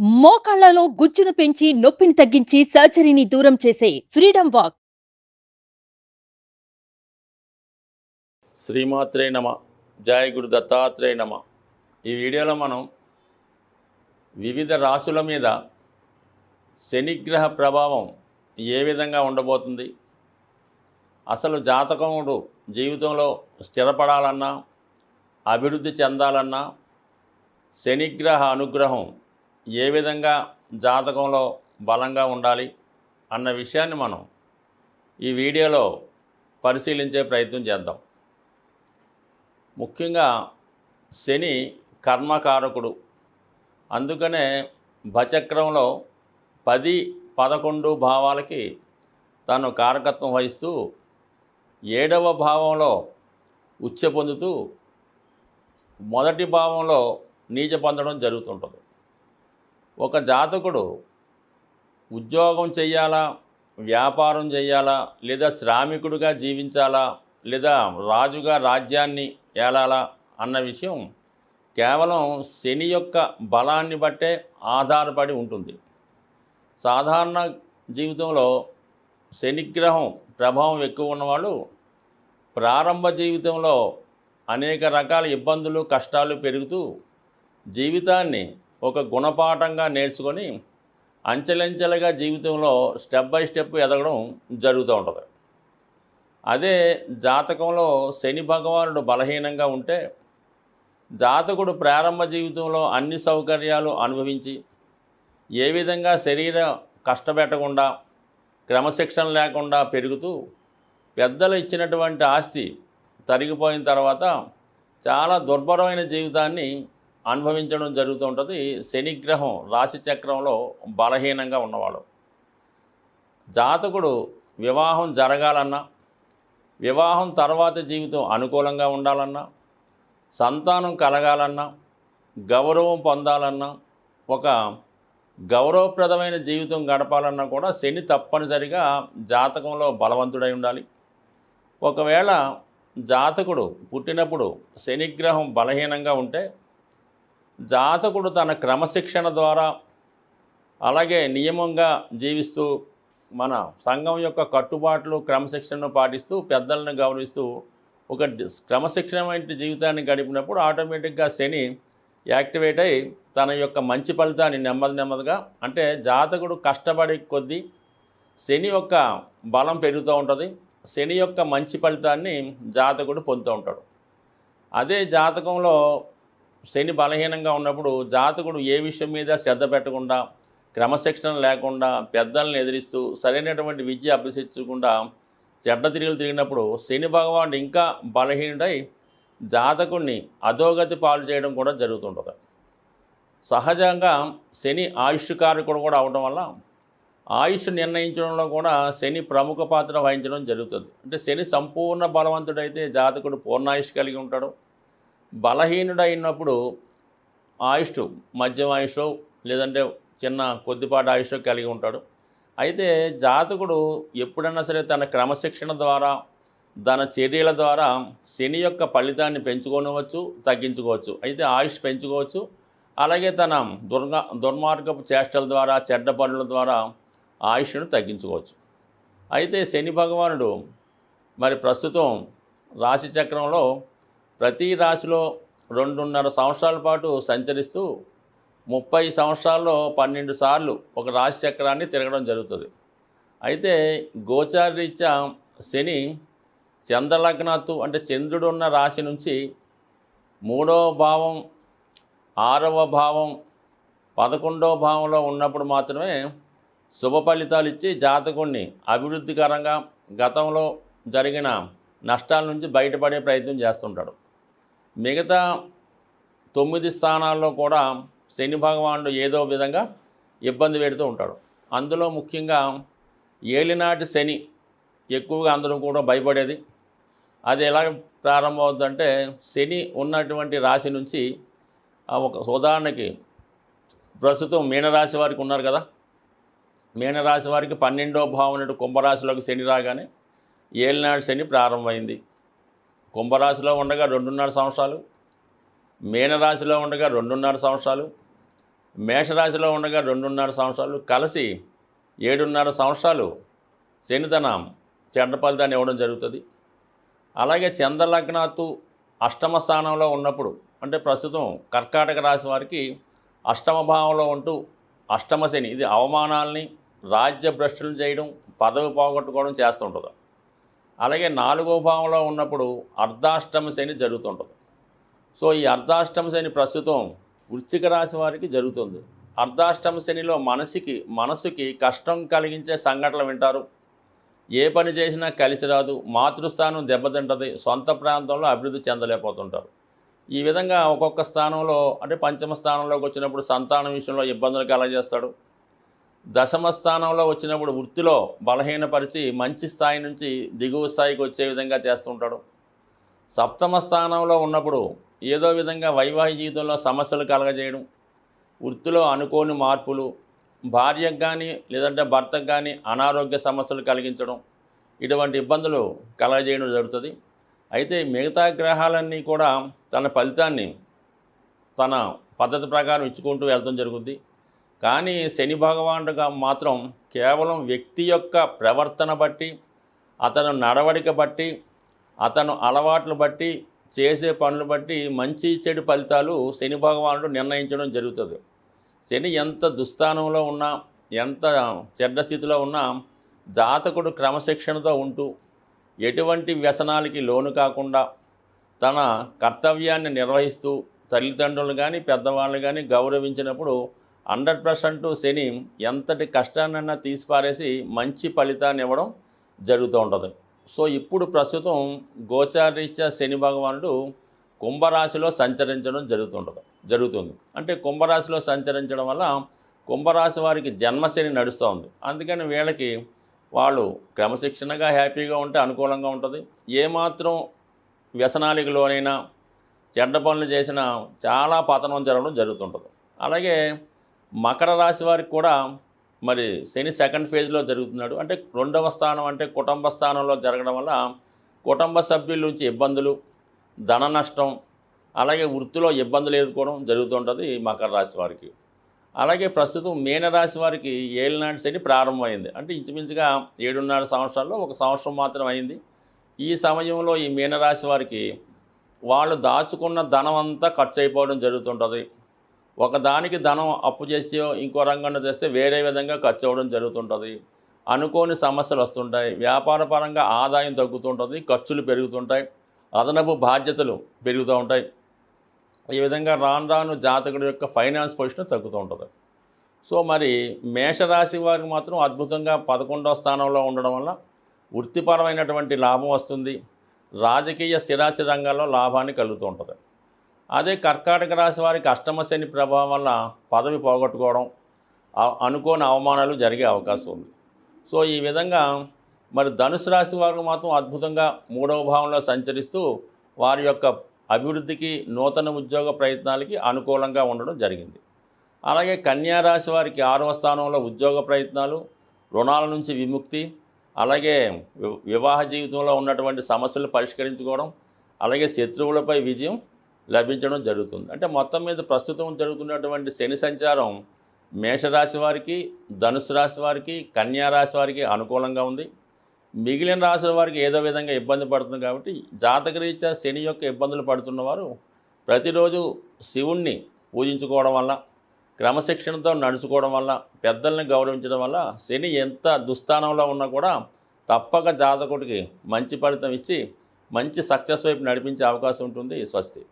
మోకాళ్ళలో గుజ్జును పెంచి నొప్పిని తగ్గించి సర్జరీని దూరం చేసే ఫ్రీడమ్ వాక్. శ్రీమాత్రే నమ. జాయ గురు దత్తాత్రేయ నమ. ఈ వీడియోలో మనం వివిధ రాశుల మీద శనిగ్రహ ప్రభావం ఏ విధంగా ఉండబోతుంది? అసలు జాతకముడు జీవితంలో స్థిరపడాలన్నా అభివృద్ధి చెందాలన్నా శనిగ్రహ అనుగ్రహం ఏ విధంగా జాతకంలో బలంగా ఉండాలి అన్న విషయాన్ని మనం ఈ వీడియోలో పరిశీలించే ప్రయత్నం చేద్దాం. ముఖ్యంగా శని కర్మకారకుడు. అందుకనే భచక్రంలో పది పదకొండు భావాలకి తాను కారకత్వం వహిస్తూ ఏడవ భావంలో ఉచ్చ పొందుతూ మొదటి భావంలో నీచ పొందడం జరుగుతుంటుంది. ఒక జాతకుడు ఉద్యోగం చెయ్యాలా? వ్యాపారం చేయాలా లేదా శ్రామికుడిగా జీవించాలా? లేదా రాజుగా రాజ్యాన్ని ఏలాలా? అన్న విషయం కేవలం శని యొక్క బలాన్ని బట్టే ఆధారపడి ఉంటుంది. సాధారణ జీవితంలో శనిగ్రహం ప్రభావం ఎక్కువ ఉన్నవాళ్ళు ప్రారంభ జీవితంలో అనేక రకాల ఇబ్బందులు కష్టాలు పెరుగుతూ జీవితాన్ని ఒక గుణపాఠంగా నేర్చుకొని అంచెలంచెలుగా జీవితంలో స్టెప్ బై స్టెప్ ఎదగడం జరుగుతూ ఉంటుంది. అదే జాతకంలో శని భగవానుడు బలహీనంగా ఉంటే జాతకుడు ప్రారంభ జీవితంలో అన్ని సౌకర్యాలు అనుభవించి ఏ విధంగా శరీర కష్టపెట్టకుండా క్రమశిక్షణ లేకుండా పెరుగుతూ పెద్దలు ఇచ్చినటువంటి ఆస్తి తరిగిపోయిన తర్వాత చాలా దుర్భరమైన జీవితాన్ని అనుభవించడం జరుగుతూ ఉంటుంది. శనిగ్రహం రాశి చక్రంలో బలహీనంగా ఉన్నవాడు. జాతకుడు వివాహం జరగాలన్నా వివాహం తర్వాత జీవితం అనుకూలంగా ఉండాలన్నా సంతానం కలగాలన్నా గౌరవం పొందాలన్నా ఒక గౌరవప్రదమైన జీవితం గడపాలన్నా కూడా శని తప్పనిసరిగా జాతకంలో బలవంతుడై ఉండాలి. ఒకవేళ జాతకుడు పుట్టినప్పుడు శనిగ్రహం బలహీనంగా ఉంటే జాతకుడు తన క్రమశిక్షణ ద్వారా అలాగే నియమంగా జీవిస్తూ మన సంఘం యొక్క కట్టుబాట్లు క్రమశిక్షణను పాటిస్తూ పెద్దలను గౌరవిస్తూ ఒక క్రమశిక్షణ క్రమశిక్షణమైన జీవితాన్ని గడిపినప్పుడు ఆటోమేటిక్గా శని యాక్టివేట్ అయి తన యొక్క మంచి ఫలితాన్ని నెమ్మది నెమ్మదిగా అంటే జాతకుడు కష్టపడే కొద్దీ శని యొక్క బలం పెరుగుతూ ఉంటుంది. శని యొక్క మంచి ఫలితాన్ని జాతకుడు పొందుతూ ఉంటాడు. అదే జాతకంలో శని బలహీనంగా ఉన్నప్పుడు జాతకుడు ఏ విషయం మీద శ్రద్ధ పెట్టకుండా క్రమశిక్షణ లేకుండా పెద్దలను ఎదిరిస్తూ సరైనటువంటి విద్య అభ్యసించకుండా చెడ్డ తిరుగులు తిరిగినప్పుడు శని భగవానుడు ఇంకా బలహీనుడై జాతకుడిని అధోగతి పాలు చేయడం కూడా జరుగుతుంటుంది. సహజంగా శని ఆయుష్కారకుడు కూడా అవడం వల్ల ఆయుష్ నిర్ణయించడంలో కూడా శని ప్రముఖ పాత్ర వహించడం జరుగుతుంది. అంటే శని సంపూర్ణ బలవంతుడైతే జాతకుడు పూర్ణాయుష్ కలిగి ఉంటాడు. బలహీనుడైనప్పుడు ఆయుష్ మధ్యం ఆయుష్ లేదంటే చిన్న కొద్దిపాటి ఆయుష్ కలిగి ఉంటాడు. అయితే జాతకుడు ఎప్పుడన్నా సరే తన క్రమశిక్షణ ద్వారా తన చర్యల ద్వారా శని యొక్క ఫలితాన్ని పెంచుకోనవచ్చు తగ్గించుకోవచ్చు. అయితే ఆయుష్ పెంచుకోవచ్చు. అలాగే తన దుర్గా దుర్మార్గపు చేష్టల ద్వారా చెడ్డ పనుల ద్వారా ఆయుష్ను తగ్గించుకోవచ్చు. అయితే శని భగవానుడు మరి ప్రస్తుతం రాశిచక్రంలో ప్రతి రాశిలో రెండున్నర సంవత్సరాల పాటు సంచరిస్తూ ముప్పై సంవత్సరాల్లో పన్నెండు సార్లు ఒక రాశి చక్రాన్ని తిరగడం జరుగుతుంది. అయితే గోచారరీత్యా శని చంద్రలగ్నత్తు అంటే చంద్రుడు ఉన్న రాశి నుంచి మూడవ భావం ఆరవ భావం పదకొండవ భావంలో ఉన్నప్పుడు మాత్రమే శుభ ఫలితాలు ఇచ్చి జాతకుణ్ణి అభివృద్ధికరంగా గతంలో జరిగిన నష్టాల నుంచి బయటపడే ప్రయత్నం చేస్తుంటాడు. మిగతా తొమ్మిది స్థానాల్లో కూడా శని భగవానుడు ఏదో విధంగా ఇబ్బంది పెడుతూ ఉంటాడు. అందులో ముఖ్యంగా ఏలినాటి శని ఎక్కువగా అందరూ కూడా భయపడేది. అది ఎలా ప్రారంభమవుతుందంటే శని ఉన్నటువంటి రాశి నుంచి ఒక ఉదాహరణకి ప్రస్తుతం మీనరాశి వారికి ఉన్నారు కదా. మీనరాశి వారికి పన్నెండో భావనటు కుంభరాశిలోకి శని రాగానే ఏలినాడు శని ప్రారంభమైంది. కుంభరాశిలో ఉండగా రెండున్నర సంవత్సరాలు మీనరాశిలో ఉండగా రెండున్నర సంవత్సరాలు మేషరాశిలో ఉండగా రెండున్నర సంవత్సరాలు. కలిసి ఏడున్నర సంవత్సరాలు శని తన చెడ్డ ఫలితాన్ని ఇవ్వడం జరుగుతుంది. అలాగే చంద్రలగ్నాత్తు అష్టమ స్థానంలో ఉన్నప్పుడు అంటే ప్రస్తుతం కర్కాటక రాశి వారికి అష్టమ భావంలో ఉంటూ అష్టమ శని ఇది అవమానాల్ని రాజ్య భ్రష్టులు చేయడం పదవి పోగొట్టుకోవడం చేస్తుంటుంది. అలాగే నాలుగో భావంలో ఉన్నప్పుడు అర్ధాష్టమ శని జరుగుతుంటుంది. సో ఈ అర్ధాష్టమ శని ప్రస్తుతం వృశ్చిక రాశి వారికి జరుగుతుంది. అర్ధాష్టమ శనిలో మనసుకి మనసుకి కష్టం కలిగించే సంఘటనలు వింటారు. ఏ పని చేసినా కలిసి రాదు. మాతృస్థానం దెబ్బతింటది. సొంత ప్రాంతంలో అభివృద్ధి చెందలేకపోతుంటారు. ఈ విధంగా ఒక్కొక్క స్థానంలో అంటే పంచమ స్థానంలోకి వచ్చినప్పుడు సంతానం విషయంలో ఇబ్బందులు కలగజేస్తాడు. దశమ స్థానంలో వచ్చినప్పుడు వృత్తిలో బలహీనపరిచి మంచి స్థాయి నుంచి దిగువ స్థాయికి వచ్చే విధంగా చేస్తుంటాడు సప్తమ స్థానంలో ఉన్నప్పుడు ఏదో విధంగా వైవాహిక జీవితంలో సమస్యలు కలగజేయడం వృత్తిలో అనుకోని మార్పులు భార్యకు కానీ లేదంటే భర్తకు కానీ అనారోగ్య సమస్యలు కలిగించడం ఇటువంటి ఇబ్బందులు కలగజేయడం జరుగుతుంది. అయితే మిగతా గ్రహాలన్నీ కూడా తన ఫలితాన్ని తన పద్ధతి ప్రకారం ఇచ్చుకుంటూ వెళ్ళడం జరుగుద్ది. కానీ శని భగవానుడుగా మాత్రం కేవలం వ్యక్తి యొక్క ప్రవర్తన బట్టి అతను నడవడిక బట్టి అతను అలవాట్లు బట్టి చేసే పనులు బట్టి మంచి చెడు ఫలితాలు శని భగవానుడు నిర్ణయించడం జరుగుతుంది. శని ఎంత దుస్థానంలో ఉన్నా ఎంత చెడ్డ స్థితిలో ఉన్నా జాతకుడు క్రమశిక్షణతో ఉంటూ ఎటువంటి వ్యసనాలకి లోను కాకుండా తన కర్తవ్యాన్ని నిర్వహిస్తూ తల్లిదండ్రులు కానీ పెద్దవాళ్ళు కానీ గౌరవించినప్పుడు హండ్రెడ్ పర్సెంట్ శని ఎంతటి కష్టాన్నైనా తీసిపారేసి మంచి ఫలితాన్ని ఇవ్వడం జరుగుతూ ఉంటుంది. సో ఇప్పుడు ప్రస్తుతం గోచారీత్యా శని భగవానుడు కుంభరాశిలో సంచరించడం జరుగుతుంటుంది జరుగుతుంది. అంటే కుంభరాశిలో సంచరించడం వల్ల కుంభరాశి వారికి జన్మశని నడుస్తూ ఉంది. అందుకని వీళ్ళకి వాళ్ళు క్రమశిక్షణగా హ్యాపీగా ఉంటే అనుకూలంగా ఉంటుంది. ఏమాత్రం వ్యసనాలకు లోనైనా చెడ్డ పనులు చేసినా చాలా పతనం జరగడం జరుగుతుంటుంది అలాగే మకర రాశి వారికి కూడా మరి శని సెకండ్ ఫేజ్లో జరుగుతున్నాడు. అంటే రెండవ స్థానం అంటే కుటుంబ స్థానంలో జరగడం వల్ల కుటుంబ సభ్యుల నుంచి ఇబ్బందులు ధన నష్టం అలాగే వృత్తిలో ఇబ్బందులు ఎదుర్కోవడం జరుగుతుంటుంది ఈ మకర రాశి వారికి. అలాగే ప్రస్తుతం మీనరాశి వారికి ఏలినాటి శని ప్రారంభమైంది. అంటే ఇంచుమించుగా ఏడున్నర సంవత్సరాల్లో ఒక సంవత్సరం మాత్రం అయింది. ఈ సమయంలో ఈ మీనరాశి వారికి వాళ్ళు దాచుకున్న ధనం అంతా ఖర్చు అయిపోవడం జరుగుతుంటుంది ఒకదానికి ధనం అప్పు చేస్తే ఇంకో రంగంలో తెస్తే వేరే విధంగా ఖర్చు అవ్వడం జరుగుతుంటుంది. అనుకోని సమస్యలు వస్తుంటాయి. వ్యాపారపరంగా ఆదాయం తగ్గుతుంటుంది ఖర్చులు పెరుగుతుంటాయి అదనపు బాధ్యతలు పెరుగుతూ ఉంటాయి. ఈ విధంగా రాను రాను జాతకుడి యొక్క ఫైనాన్స్ పొజిషన్ తగ్గుతూ ఉంటుంది. సో మరి మేషరాశి వారికి మాత్రం అద్భుతంగా పదకొండవ స్థానంలో ఉండడం వల్ల వృత్తిపరమైనటువంటి లాభం వస్తుంది. రాజకీయ స్థిరాస్తి రంగాల్లో లాభాన్ని కలుగుతూ ఉంటుంది. అదే కర్కాటక రాశి వారికి అష్టమ శని ప్రభావం వల్ల పదవి పోగొట్టుకోవడం అనుకోని అవమానాలు జరిగే అవకాశం ఉంది. సో ఈ విధంగా మరి ధనుసు రాశి వారు మాత్రం అద్భుతంగా మూడవ భావంలో సంచరిస్తూ వారి యొక్క అభివృద్ధికి నూతన ఉద్యోగ ప్రయత్నాలకి అనుకూలంగా ఉండడం జరిగింది. అలాగే కన్యా రాశి వారికి ఆరవ స్థానంలో ఉద్యోగ ప్రయత్నాలు రుణాల నుంచి విముక్తి అలాగే వి- వివాహ జీవితంలో ఉన్నటువంటి సమస్యలు పరిష్కరించుకోవడం అలాగే శత్రువులపై విజయం లభించడం జరుగుతుంది. అంటే మొత్తం మీద ప్రస్తుతం జరుగుతున్నటువంటి శని సంచారం మేషరాశి వారికి ధనుసు రాశి వారికి కన్యా రాశి వారికి అనుకూలంగా ఉంది. మిగిలిన రాశుల వారికి ఏదో విధంగా ఇబ్బంది పడుతుంది కాబట్టి జాతకరీత్యా శని యొక్క ఇబ్బందులు పడుతున్నవారు ప్రతిరోజు శివుణ్ణి పూజించుకోవడం వల్ల క్రమశిక్షణతో నడుచుకోవడం వల్ల పెద్దల్ని గౌరవించడం వల్ల శని ఎంత దుస్థానంలో ఉన్నా కూడా తప్పక జాతకుడికి మంచి ఫలితం ఇచ్చి మంచి సక్సెస్ వైపు నడిపించే అవకాశం ఉంటుంది. స్వస్తి.